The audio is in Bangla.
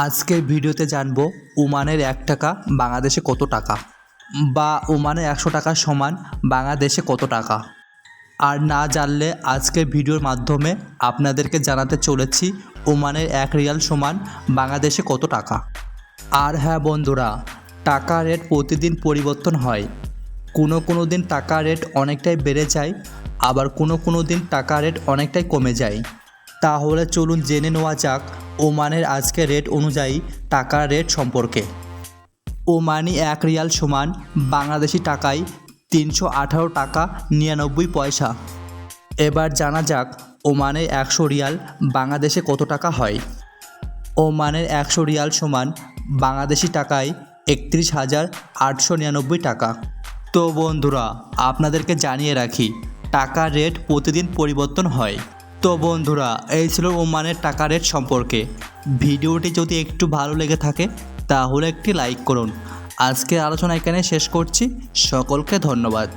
আজকের ভিডিওতে জানব ওমানের এক টাকা বাংলাদেশে কত টাকা বা ওমানে একশো টাকার সমান বাংলাদেশে কত টাকা। আর না জানলে আজকের ভিডিওর মাধ্যমে আপনাদেরকে জানাতে চলেছি ওমানের এক রিয়াল সমান বাংলাদেশে কত টাকা। আর হ্যাঁ বন্ধুরা, টাকা রেট প্রতিদিন পরিবর্তন হয়। কোনো কোনো দিন টাকা রেট অনেকটাই বেড়ে যায়, আবার কোনো কোনো দিন টাকা রেট অনেকটাই কমে যায়। তাহলে চলুন জেনে নেওয়া যাক ওমানের আজকের রেট অনুযায়ী টাকার রেট সম্পর্কে। ওমানি এক রিয়াল সমান বাংলাদেশি টাকায় তিনশো আঠারো টাকা নিরানব্বই পয়সা। এবার জানা যাক ওমানের একশো রিয়াল বাংলাদেশে কত টাকা হয়। ওমানের একশো রিয়াল সমান বাংলাদেশি টাকায় একত্রিশ হাজার আটশো নিরানব্বই টাকা। তো বন্ধুরা, আপনাদেরকে জানিয়ে রাখি, টাকার রেট প্রতিদিন পরিবর্তন হয়। তো বন্ধুরা, এই ছিল ওমানের টাকা রেট সম্পর্কে। ভিডিওটি যদি একটু ভালো লেগে থাকে, তাহলে একটি লাইক করুন। আজকের আলোচনা এখানে শেষ করছি। সকলকে ধন্যবাদ।